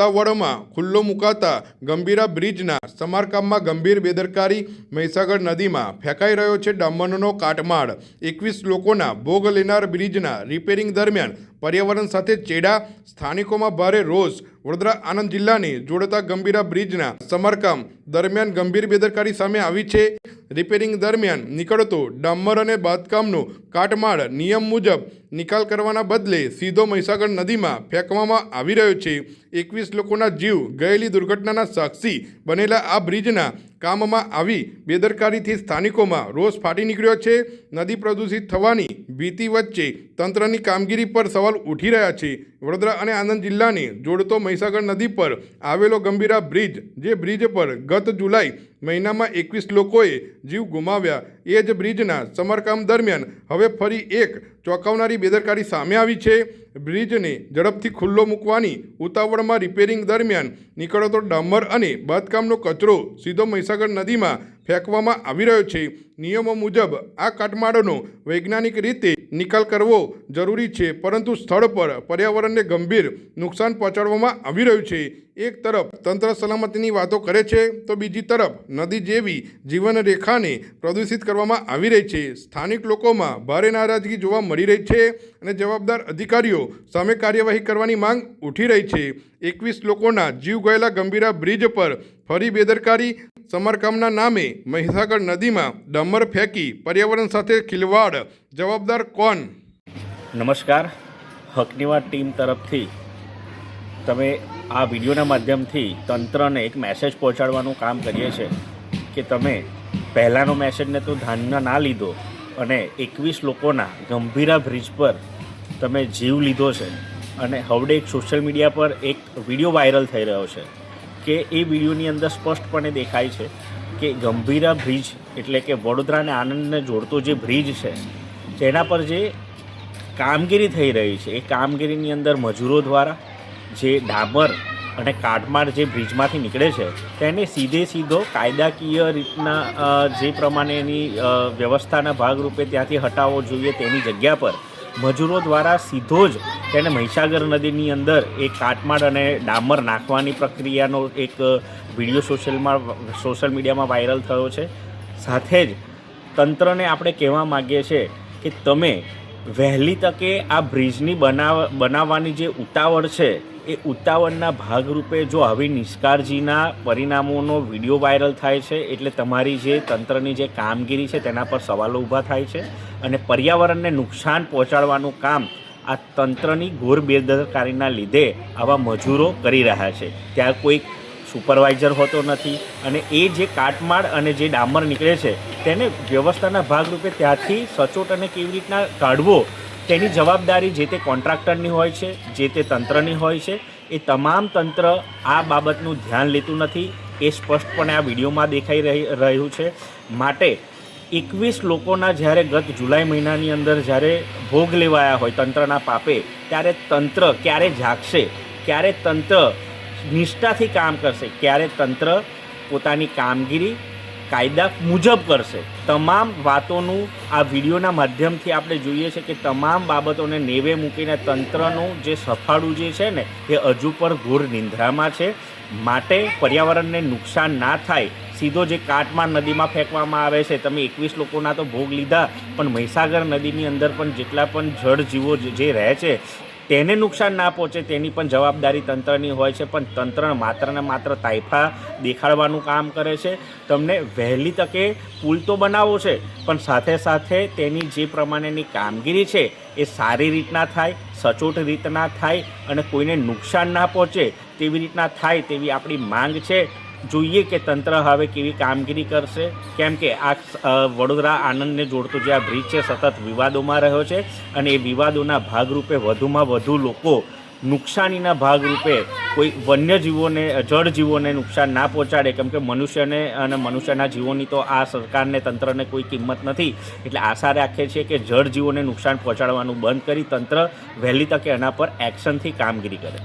ઉતાવળમાં ખુલ્લો મુકાતા ગંભીરા બ્રિજના સમારકામમાં ગંભીર બેદરકારી મહીસાગર નદીમાં ફેંકાઈ રહ્યો છે ડામરનો કાટમાળ. એકવીસ લોકોના ભોગ લેનાર બ્રિજના રિપેરિંગ દરમિયાન પર્યાવરણ સાથે ચેડા, સ્થાનિકોમાં ભારે રોષ. વડોદરા આણંદ જિલ્લાને જોડતા ગંભીરા બ્રિજના સમારકામ દરમિયાન ગંભીર બેદરકારી સામે આવી છે. રિપેરિંગ દરમિયાન નીકળતો ડામર અને બાંધકામનો કાટમાળ નિયમ મુજબ નિકાલ કરવાના બદલે સીધો મહીસાગર નદીમાં ફેંકવામાં આવી રહ્યો છે. એકવીસ લોકોના જીવ ગયેલી દુર્ઘટનાના સાક્ષી બનેલા આ બ્રિજના કામમાં આવી બેદરકારીથી સ્થાનિકોમાં રોષ ફાટી નીકળ્યો છે. નદી પ્રદૂષિત થવાની ભીતિ વચ્ચે તંત્રની કામગીરી પર સવાલ ઉઠી રહ્યા છે. વડોદરા અને આણંદ જિલ્લાને જોડતો મહીસાગર નદી પર આવેલો ગંભીરા બ્રિજ, જે બ્રિજ પર ગત જુલાઈ મહિનામાં એકવીસ લોકોએ જીવ ગુમાવ્યા. એ જ બ્રિજના સમારકામ દરમિયાન હવે ફરી એક ચોંકાવનારી બેદરકારી સામે આવી છે. બ્રિજને ઝડપથી ખુલ્લો મૂકવાની ઉતાવળમાં રિપેરિંગ દરમિયાન નીકળતો ડામર અને બાંધકામનો કચરો સીધો મહીસાગર નદીમાં ફેંકવામાં આવી રહ્યો છે. નિયમો મુજબ આ કાટમાળોનો વૈજ્ઞાનિક રીતે નિકાલ કરવો જરૂરી છે, પરંતુ સ્થળ પર પર્યાવરણને ગંભીર નુકસાન પહોંચાડવામાં આવી રહ્યું છે. એક તરફ તંત્ર સલામતીની વાતો કરે છે, તો બીજી તરફ નદી જેવી જીવન રેખાને પ્રદૂષિત કરવામાં આવી રહી છે. સ્થાનિક લોકોમાં ભારે નારાજગી જોવા મળી રહી છે અને જવાબદાર અધિકારીઓ સામે કાર્યવાહી કરવાની માંગ ઉઠી રહી છે. એકવીસ લોકોના જીવ ગયેલા ગંભીરા બ્રિજ પર ફરી બેદરકારી સમારકામના નામે મહીસાગર નદીમાં ડમર ફેંકી પર્યાવરણ સાથે ખિલવાડ. જવાબદાર કોણ? નમસ્કાર. હકનીવા ટીમ તરફથી તમે આ વિડીયોના માધ્યમથી તંત્રને એક મેસેજ પહોંચાડવાનું કામ કરીએ છીએ કે તમે પહેલાંનો મેસેજને તો ધ્યાનમાં ના લીધો અને એકવીસ લોકોના ગંભીરા બ્રિજ પર તમે જીવ લીધો છે અને હવડે એક સોશિયલ મીડિયા પર એક વીડિયો વાયરલ થઈ રહ્યો છે. કે એ વિડીયોની અંદર સ્પષ્ટપણે દેખાય છે કે ગંભીરા બ્રિજ એટલે કે વડોદરા અને આણંદને જોડતો જે બ્રિજ છે તેના પર જે કામગીરી થઈ રહી છે, એ કામગીરીની અંદર મજૂરો દ્વારા જે ડામર અને કાટમાળ જે બ્રિજમાંથી નીકળે છે, તેને સીધે સીધો કાયદાકીય રીતના જે પ્રમાણેની વ્યવસ્થાના ભાગરૂપે ત્યાંથી હટાવવો જોઈએ તેની જગ્યા પર મજૂરો દ્વારા સીધો જ તેને મહીસાગર નદીની અંદર એ કાટમાળ અને ડામર નાખવાની પ્રક્રિયાનો એક વીડિયો સોશિયલમાં, સોશિયલ મીડિયામાં વાયરલ થયો છે. સાથે જ તંત્રને આપણે કહેવા માગીએ છીએ કે તમે વહેલી તકે આ બ્રિજની બનાવ, બનાવવાની જે ઉતાવળ છે એ ઉતાવળના ભાગરૂપે જો આવી નિષ્કાળજીના પરિણામોનો વીડિયો વાયરલ થાય છે, એટલે તમારી જે તંત્રની જે કામગીરી છે તેના પર સવાલો ઊભા થાય છે અને પર્યાવરણને નુકસાન પહોંચાડવાનું કામ આ તંત્રની ઘોર બેદરકારીના લીધે આવા મજૂરો કરી રહ્યા છે. ત્યાં કોઈ સુપરવાઇઝર હોતો નથી અને એ જે કાટમાળ અને જે ડામર નીકળે છે, તેને વ્યવસ્થાના ભાગરૂપે ત્યાંથી સચોટ અને કેવી રીતના કાઢવો તેની જવાબદારી જે તે કોન્ટ્રાક્ટરની હોય છે, જે તે તંત્રની હોય છે, એ તમામ તંત્ર આ બાબતનું ધ્યાન લેતું નથી, એ સ્પષ્ટપણે આ વિડીયોમાં દેખાઈ રહી, રહ્યું છે. માટે એકવીસ લોકોના જ્યારે ગત જુલાઈ મહિનાની અંદર જ્યારે ભોગ લેવાયા હોય તંત્રના પાપે, ત્યારે તંત્ર ક્યારે જાગશે, ક્યારે તંત્ર નિષ્ઠાથી કામ કરશે, ક્યારે તંત્ર પોતાની કામગીરી કાયદા મુજબ કરશે. તમામ વાતોનું આ વિડીયોના માધ્યમથી આપણે જોઈએ છે કે તમામ બાબતોને નેવે મૂકીને તંત્રનું જે સફાળું જે છે ને, એ હજુ પર ઘોર નિંદ્રામાં છે. માટે પર્યાવરણને નુકસાન ના થાય, સીધો જે કાટમાં નદીમાં ફેંકવામાં આવે છે, તમે એકવીસ લોકોના તો ભોગ લીધા, પણ મહીસાગર નદીની અંદર પણ જેટલા પણ જળ જીવો જે જે રહે છે તેને નુકસાન ના પહોંચે તેની પણ જવાબદારી તંત્રની હોય છે, પણ તંત્ર માત્ર ને માત્ર તાઇફા દેખાડવાનું કામ કરે છે. તમને વહેલી તકે પુલ તો બનાવવો છે, પણ સાથે સાથે તેની જે પ્રમાણેની કામગીરી છે એ સારી રીતના થાય, સચોટ રીતના થાય અને કોઈને નુકસાન ના પહોંચે તેવી રીતના થાય તેવી આપણી માંગ છે. જોઈએ કે તંત્ર હવે કેવી કામગીરી કરશે. કેમ કે આ વડોદરા આણંદને જોડતો જે આ બ્રિજ છે, સતત વિવાદોમાં રહ્યો છે અને એ વિવાદોના ભાગરૂપે વધુમાં વધુ લોકો નુકસાનીના ભાગરૂપે કોઈ વન્યજીવોને, જળજીવોને નુકસાન ના પહોંચાડે. કેમ કે મનુષ્યને અને મનુષ્યના જીવોની તો આ સરકારને, તંત્રને કોઈ કિંમત નથી. એટલે આશા રાખે છે કે જળજીવોને નુકસાન પહોંચાડવાનું બંધ કરી તંત્ર વહેલી તકે એના પર એક્શનથી કામગીરી કરે.